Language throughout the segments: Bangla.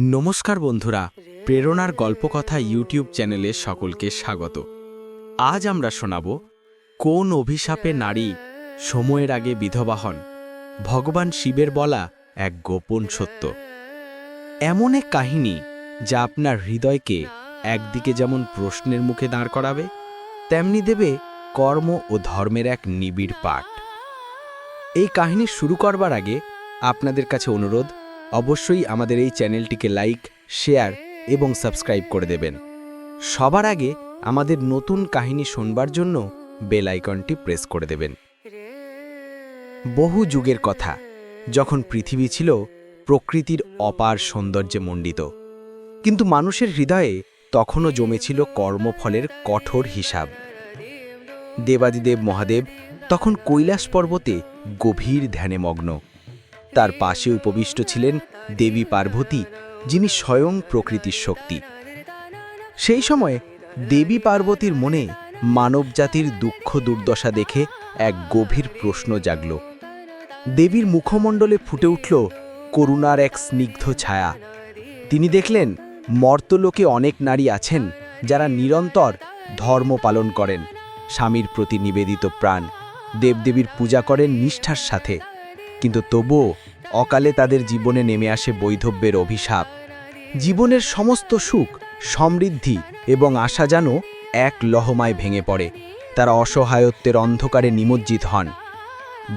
নমস্কার বন্ধুরা, প্রেরণার গল্পকথা ইউটিউব চ্যানেলে সকলকে স্বাগত। আজ আমরা শোনাব, কোন অভিশাপে নারী সময়ের আগে বিধবা হন? ভগবান শিবের বলা এক গোপন সত্য। এমন এক কাহিনী যা আপনার হৃদয়কে একদিকে যেমন প্রশ্নের মুখে দাঁড় করাবে, তেমনি দেবে কর্ম ও ধর্মের এক নিবিড় পাঠ। এই কাহিনী শুরু করবার আগে আপনাদের কাছে অনুরোধ অবশ্যই আমাদের এই চ্যানেলটিকে লাইক, শেয়ার এবং সাবস্ক্রাইব করে দেবেন। সবার আগে আমাদের নতুন কাহিনী শোনবার জন্য বেল আইকনটি প্রেস করে দেবেন। বহু যুগের কথা, যখন পৃথিবী ছিল প্রকৃতির অপার সৌন্দর্যে মণ্ডিত। কিন্তু মানুষের হৃদয়ে তখনও জমেছিল কর্মফলের কঠোর হিসাব। দেবাদিদেব মহাদেব তখন কৈলাস পর্বতে গভীর ধ্যানে মগ্ন। তার পাশে উপবিষ্ট ছিলেন দেবী পার্বতী, যিনি স্বয়ং প্রকৃতির শক্তি। সেই সময়ে দেবী পার্বতীর মনে মানবজাতির দুঃখ দুর্দশা দেখে এক গভীর প্রশ্ন জাগল। দেবীর মুখমণ্ডলে ফুটে উঠল করুণার এক স্নিগ্ধ ছায়া। তিনি দেখলেন মর্তলোকে অনেক নারী আছেন যারা নিরন্তর ধর্ম পালন করেন, স্বামীর প্রতি নিবেদিত প্রাণ, দেবদেবীর পূজা করেন নিষ্ঠার সাথে। কিন্তু তবুও অকালে তাদের জীবনে নেমে আসে বৈধব্যের অভিশাপ। জীবনের সমস্ত সুখ, সমৃদ্ধি এবং আশা যেন এক লহমায় ভেঙে পড়ে। তারা অসহায়ত্বের অন্ধকারে নিমজ্জিত হন।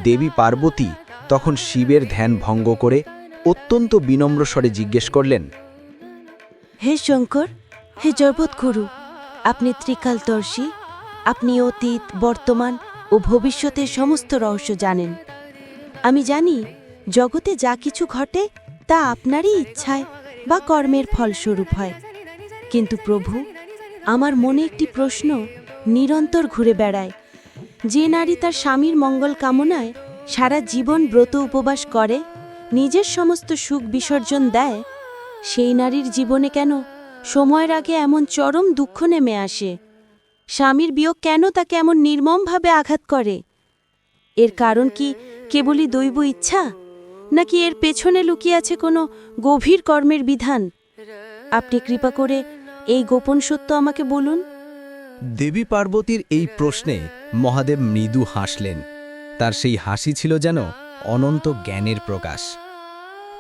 দেবী পার্বতী তখন শিবের ধ্যান ভঙ্গ করে অত্যন্ত বিনম্র স্বরে জিজ্ঞেস করলেন, হে শঙ্কর, হে জগৎগুরু আপনি ত্রিকালদর্শী, আপনি অতীত, বর্তমান ও ভবিষ্যতের সমস্ত রহস্য জানেন। আমি জানি, জগতে যা কিছু ঘটে, তা আপনারই ইচ্ছায় বা কর্মের ফলস্বরূপ হয়। কিন্তু প্রভু, আমার মনে একটি প্রশ্ন নিরন্তর ঘুরে বেড়ায়। যে নারী তার স্বামীর মঙ্গল কামনায় সারা জীবন ব্রত উপবাস করে, নিজের সমস্ত সুখ বিসর্জন দেয়, সেই নারীর জীবনে কেন সময়ের আগে এমন চরম দুঃখ নেমে আসে? স্বামীর বিয়োগ কেন তাকে এমন নির্মমভাবে আঘাত করে? এর কারণ কি? কেবলই দৈব ইচ্ছা? নাকি এর পেছনে লুকিয়ে আছে কোনো গভীর কর্মের বিধান? আপনি কৃপা করে এই গোপন সত্য আমাকে বলুন। দেবী পার্বতীর এই প্রশ্নে মহাদেব মৃদু হাসলেন। তার সেই হাসি ছিল যেন অনন্ত জ্ঞানের প্রকাশ।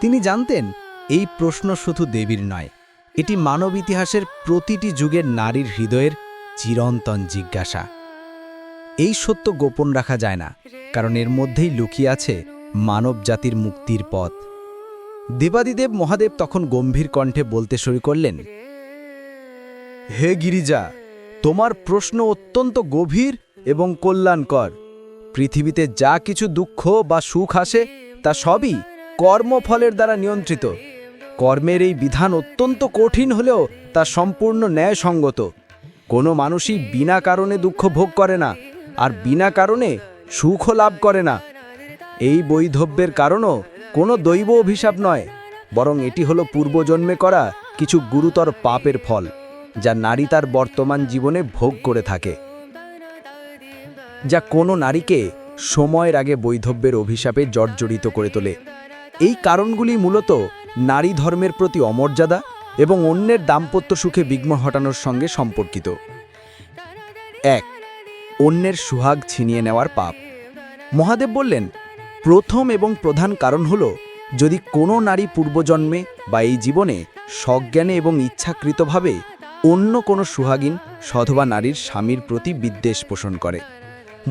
তিনি জানতেন, এই প্রশ্ন শুধু দেবীর নয়, এটি মানব ইতিহাসের প্রতিটি যুগের নারীর হৃদয়ের চিরন্তন জিজ্ঞাসা। এই সত্য গোপন রাখা যায় না, কারণ এর মধ্যেই লুকিয়ে আছে মানব জাতির মুক্তির পথ। দেবাদিদেব মহাদেব তখন গম্ভীর কণ্ঠে বলতে শুরু করলেন, হে গিরিজা, তোমার প্রশ্ন অত্যন্ত গভীর এবং কল্যাণকর। পৃথিবীতে যা কিছু দুঃখ বা সুখ আসে, তা সবই কর্মফলের দ্বারা নিয়ন্ত্রিত। কর্মের এই বিধান অত্যন্ত কঠিন হলেও তা সম্পূর্ণ ন্যায়সঙ্গত। কোনো মানুষই বিনা কারণে দুঃখ ভোগ করে না আর বিনা কারণে সুখও লাভ করে না। এই বৈধব্যের কারণও কোনো দৈব অভিশাপ নয়, বরং এটি হলো পূর্বজন্মে করা কিছু গুরুতর পাপের ফল, যা নারী তার বর্তমান জীবনে ভোগ করে থাকে। যা কোনো নারীকে সময়ের আগে বৈধব্যের অভিশাপে জর্জরিত করে তোলে। এই কারণগুলি মূলত নারী ধর্মের প্রতি অমর্যাদা এবং অন্যের দাম্পত্য সুখে বিঘ্ন ঘটানোর সঙ্গে সম্পর্কিত। এক অন্যের সুহাগ ছিনিয়ে নেওয়ার পাপ। মহাদেব বললেন, প্রথম এবং প্রধান কারণ হল, যদি কোনো নারী পূর্বজন্মে বা এই জীবনে সজ্ঞানে এবং ইচ্ছাকৃতভাবে অন্য কোনো সুহাগিন সধবা নারীর স্বামীর প্রতি বিদ্বেষ পোষণ করে,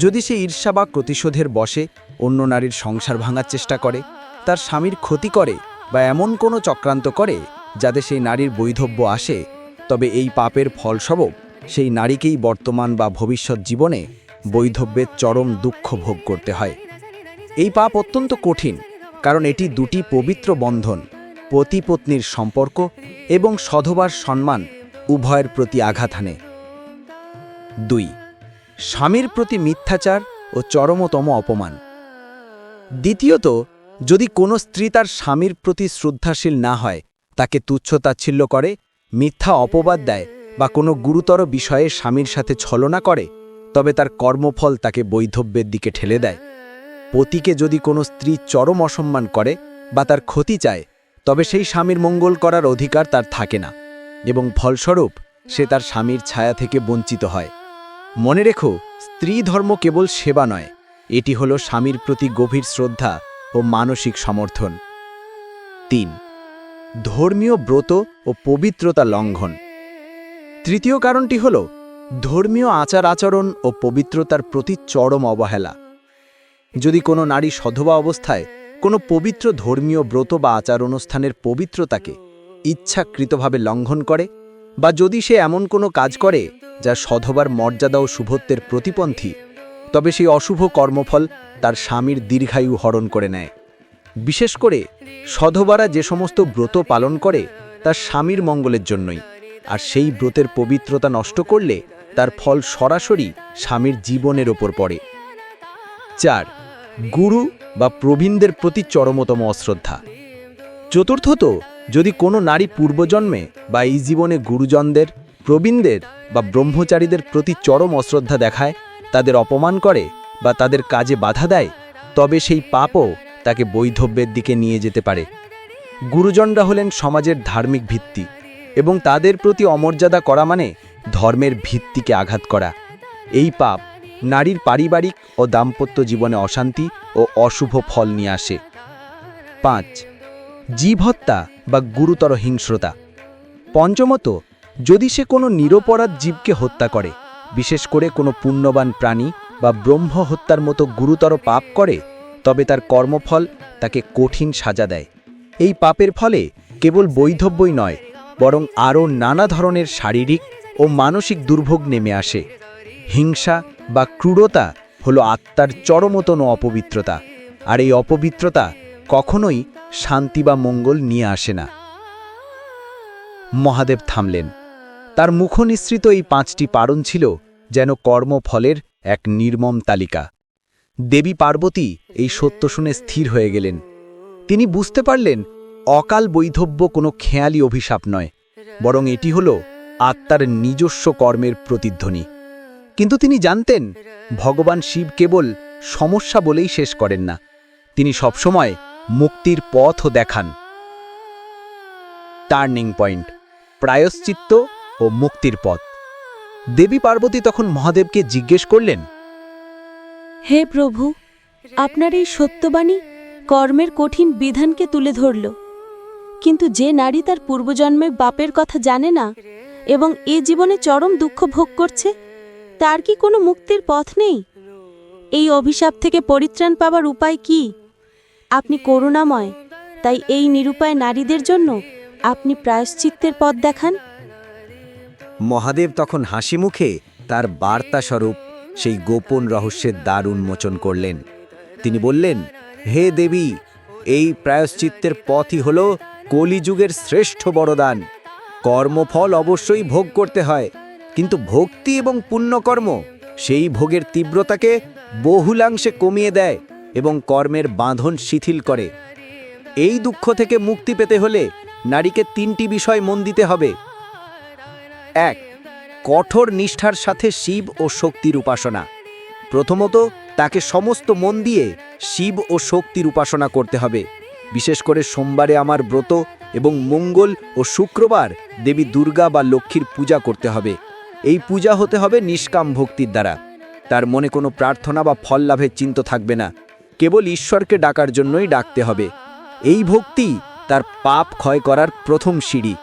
যদি সে ঈর্ষা বা প্রতিশোধের বসে অন্য নারীর সংসার ভাঙার চেষ্টা করে, তার স্বামীর ক্ষতি করে বা এমন কোনো চক্রান্ত করে যাতে সেই নারীর বৈধব্য আসে, তবে এই পাপের ফলস্বরূপ সেই নারীকেই বর্তমান বা ভবিষ্যৎ জীবনে বৈধব্যের চরম দুঃখ ভোগ করতে হয়। এই পাপ অত্যন্ত কঠিন, কারণ এটি দুটি পবিত্র বন্ধন, পতি-পত্নীর সম্পর্ক এবং সধবার সম্মান উভয়ের প্রতি আঘাত হানে। দুই, স্বামীর প্রতি মিথ্যাচার ও চরমতম অপমান। দ্বিতীয়ত, যদি কোনো স্ত্রী তার স্বামীর প্রতি শ্রদ্ধাশীল না হয়, তাকে তুচ্ছতাচ্ছিল্য করে, মিথ্যা অপবাদ দেয় বা কোনো গুরুতর বিষয়ে স্বামীর সাথে ছলনা করে, তবে তার কর্মফল তাকে বৈধব্যের দিকে ঠেলে দেয়। পতিকে যদি কোনো স্ত্রী চরম অসম্মান করে বা তার ক্ষতি চায়, তবে সেই স্বামীর মঙ্গল করার অধিকার তার থাকে না এবং ফলস্বরূপ সে তার স্বামীর ছায়া থেকে বঞ্চিত হয়। মনে রেখো, স্ত্রী ধর্ম কেবল সেবা নয়, এটি হলো স্বামীর প্রতি গভীর শ্রদ্ধা ও মানসিক সমর্থন। তিন, ধর্মীয় ব্রত ও পবিত্রতা লঙ্ঘন। তৃতীয় কারণটি হল, ধর্মীয় আচার আচরণ ও পবিত্রতার প্রতি চরম অবহেলা। যদি কোনো নারী সধবা অবস্থায় কোনো পবিত্র ধর্মীয় ব্রত বা আচার অনুষ্ঠানের পবিত্রতাকে ইচ্ছাকৃতভাবে লঙ্ঘন করে, বা যদি সে এমন কোনো কাজ করে যা সধবার মর্যাদা ও শুভত্বের প্রতিপন্থী, তবে সেই অশুভ কর্মফল তার স্বামীর দীর্ঘায়ু হরণ করে নেয়। বিশেষ করে সধবারা যে সমস্ত ব্রত পালন করে তার স্বামীর মঙ্গলের জন্যই। আর সেই ব্রতের পবিত্রতা নষ্ট করলে তার ফল সরাসরি স্বামীর জীবনের ওপর পড়ে। চার, গুরু বা প্রবীণদের প্রতি চরমতম অশ্রদ্ধা। চতুর্থত, যদি কোনো নারী পূর্বজন্মে বা এই জীবনে গুরুজনদের, প্রবীণদের বা ব্রহ্মচারীদের প্রতি চরম অশ্রদ্ধা দেখায়, তাদের অপমান করে বা তাদের কাজে বাধা দেয়, তবে সেই পাপও তাকে বৈধব্যের দিকে নিয়ে যেতে পারে। গুরুজনরা হলেন সমাজের ধার্মিক ভিত্তি। এবং তাদের প্রতি অমর্যাদা করা মানে ধর্মের ভিত্তিকে আঘাত করা। এই পাপ নারীর পারিবারিক ও দাম্পত্য জীবনে অশান্তি ও অশুভ ফল নিয়ে আসে। পাঁচ জীব হত্যা বা গুরুতর হিংস্রতা। পঞ্চমত, যদি সে কোনো নিরপরাধ জীবকে হত্যা করে, বিশেষ করে কোনো পুণ্যবান প্রাণী বা ব্রহ্ম হত্যার মতো গুরুতর পাপ করে, তবে তার কর্মফল তাকে কঠিন সাজা দেয়। এই পাপের ফলে কেবল বৈধব্যই নয় বরং আরও নানা ধরনের শারীরিক ও মানসিক দুর্ভোগ নেমে আসে। হিংসা বা ক্রূরতা হলো আত্মার চরমতন অপবিত্রতা, আর এই অপবিত্রতা কখনোই শান্তি বা মঙ্গল নিয়ে আসে না। মহাদেব থামলেন। তার মুখনিসৃত এই পাঁচটি পারণ ছিল যেন কর্মফলের এক নির্মম তালিকা। দেবী পার্বতী এই সত্য শুনে স্থির হয়ে গেলেন। তিনি বুঝতে পারলেন অকাল বৈধব্য কোনো খেয়ালি অভিশাপ নয়, বরং এটি হল আত্মার নিজস্ব কর্মের প্রতিধ্বনি। কিন্তু তিনি জানতেন, ভগবান শিব কেবল সমস্যা বলেই শেষ করেন না, তিনি সবসময় মুক্তির পথও দেখান। টার্নিং পয়েন্ট, প্রায়শ্চিত্ত ও মুক্তির পথ। দেবী পার্বতী তখন মহাদেবকে জিজ্ঞেস করলেন, হে প্রভু, আপনার এই সত্যবাণী কর্মের কঠিন বিধানকে তুলে ধরল। কিন্তু যে নারী তার পূর্বজন্মে বাপের কথা জানে না এবং এ জীবনে চরম দুঃখ ভোগ করছে, তার কি কোনো মুক্তির পথ নেই? এই অভিশাপ থেকে পরিত্রাণ পাবার উপায় কি? আপনি করুণাময়, তাই এই নিরুপায় নারীদের জন্য আপনি প্রায়শ্চিত্তের পথ দেখান। মহাদেব তখন হাসি মুখে তার বার্তাস্বরূপ সেই গোপন রহস্যের দ্বার উন্মোচন করলেন। তিনি বললেন, হে দেবী, এই প্রায়শ্চিত্তের পথই হল কলিযুগের শ্রেষ্ঠ বরদান কর্মফল অবশ্যই ভোগ করতে হয়, কিন্তু ভক্তি এবং পুণ্যকর্ম সেই ভোগের তীব্রতাকে বহুলাংশে কমিয়ে দেয় এবং কর্মের বাঁধন শিথিল করে। এই দুঃখ থেকে মুক্তি পেতে হলে নারীকে তিনটি বিষয় মন দিতে হবে। এক, কঠোর নিষ্ঠার সাথে শিব ও শক্তির উপাসনা। প্রথমত, তাকে সমস্ত মন দিয়ে শিব ও শক্তির উপাসনা করতে হবে। বিশেষ করে সোমবারে আমার ব্রত এবং মঙ্গল ও শুক্রবার দেবী দুর্গা বা লক্ষ্মীর পূজা করতে হবে। এই পূজা হতে হবে নিষ্কাম ভক্তির দ্বারা। তার মনে কোনো প্রার্থনা বা ফল লাভের চিন্ত থাকবে না। কেবল ঈশ্বরকে ডাকার জন্যই ডাকতে হবে। এই ভক্তি তার পাপ ক্ষয় করার প্রথম সিঁড়ি।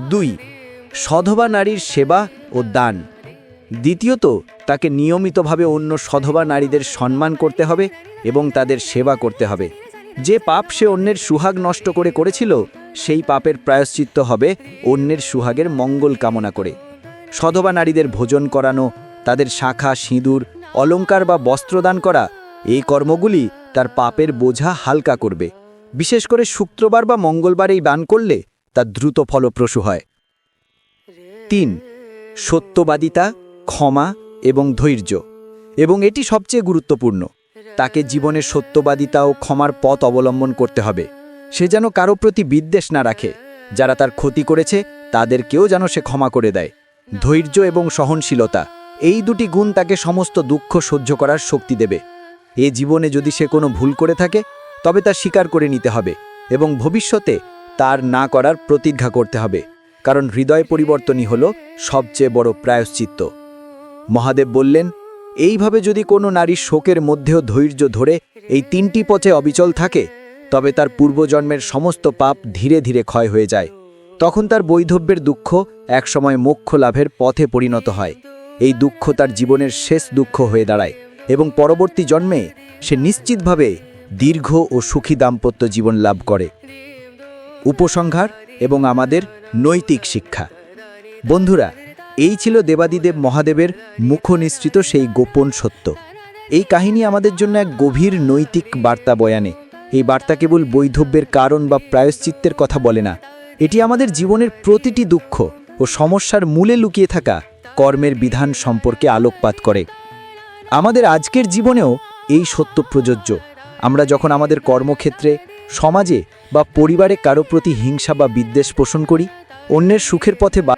দুই, সধবা নারীর সেবা ও দান। দ্বিতীয়ত, তাকে নিয়মিতভাবে অন্য সধবা নারীদের সম্মান করতে হবে এবং তাদের সেবা করতে হবে। যে পাপ সে অন্যের সুহাগ নষ্ট করে করেছিল, সেই পাপের প্রায়শ্চিত্ত হবে অন্যের সুহাগের মঙ্গল কামনা করে। সধবা নারীদের ভোজন করানো, তাদের শাখা, সিঁদুর অলঙ্কার বা বস্ত্রদান করা, এই কর্মগুলি তার পাপের বোঝা হালকা করবে। বিশেষ করে শুক্রবার বা মঙ্গলবার এই দান করলে তা দ্রুত ফলপ্রসূ হয়। তিন, সত্যবাদিতা, ক্ষমা এবং ধৈর্য। এবং এটি সবচেয়ে গুরুত্বপূর্ণ। তাকে জীবনে সত্যবাদিতা ও ক্ষমার পথ অবলম্বন করতে হবে। সে যেন কারও প্রতি বিদ্বেষ না রাখে। যারা তার ক্ষতি করেছে, তাদেরকেও যেন সে ক্ষমা করে দেয়। ধৈর্য এবং সহনশীলতা, এই দুটি গুণ তাকে সমস্ত দুঃখ সহ্য করার শক্তি দেবে। এ জীবনে যদি সে কোনো ভুল করে থাকে, তবে তা স্বীকার করে নিতে হবে এবং ভবিষ্যতে তার না করার প্রতিজ্ঞা করতে হবে, কারণ হৃদয় পরিবর্তনই হল সবচেয়ে বড় প্রায়শ্চিত্ত। মহাদেব বললেন এইভাবে যদি কোনো নারী শোকের মধ্যেও ধৈর্য ধরে এই তিনটি পথে অবিচল থাকে, তবে তার পূর্বজন্মের সমস্ত পাপ ধীরে ধীরে ক্ষয় হয়ে যায়। তখন তার বৈধব্যের দুঃখ একসময় মোক্ষ লাভের পথে পরিণত হয়। এই দুঃখ তার জীবনের শেষ দুঃখ হয়ে দাঁড়ায় এবং পরবর্তী জন্মে সে নিশ্চিতভাবে দীর্ঘ ও সুখী দাম্পত্য জীবন লাভ করে। উপসংহার এবং আমাদের নৈতিক শিক্ষা। বন্ধুরা এই ছিল দেবাদিদেব মহাদেবের মুখনিসৃত সেই গোপন সত্য। এই কাহিনী আমাদের জন্য এক গভীর নৈতিক বার্তা বয়ানে। এই বার্তা কেবল বৈধব্যের কারণ বা প্রায়শ্চিত্তের কথা বলে না। এটি আমাদের জীবনের প্রতিটি দুঃখ ও সমস্যার মূলে লুকিয়ে থাকা কর্মের বিধান সম্পর্কে আলোকপাত করে। আমাদের আজকের জীবনেও এই সত্য প্রযোজ্য। আমরা যখন আমাদের কর্মক্ষেত্রে, সমাজে বা পরিবারে কারও প্রতি হিংসা বা বিদ্বেষ পোষণ করি, অন্যের সুখের পথে বা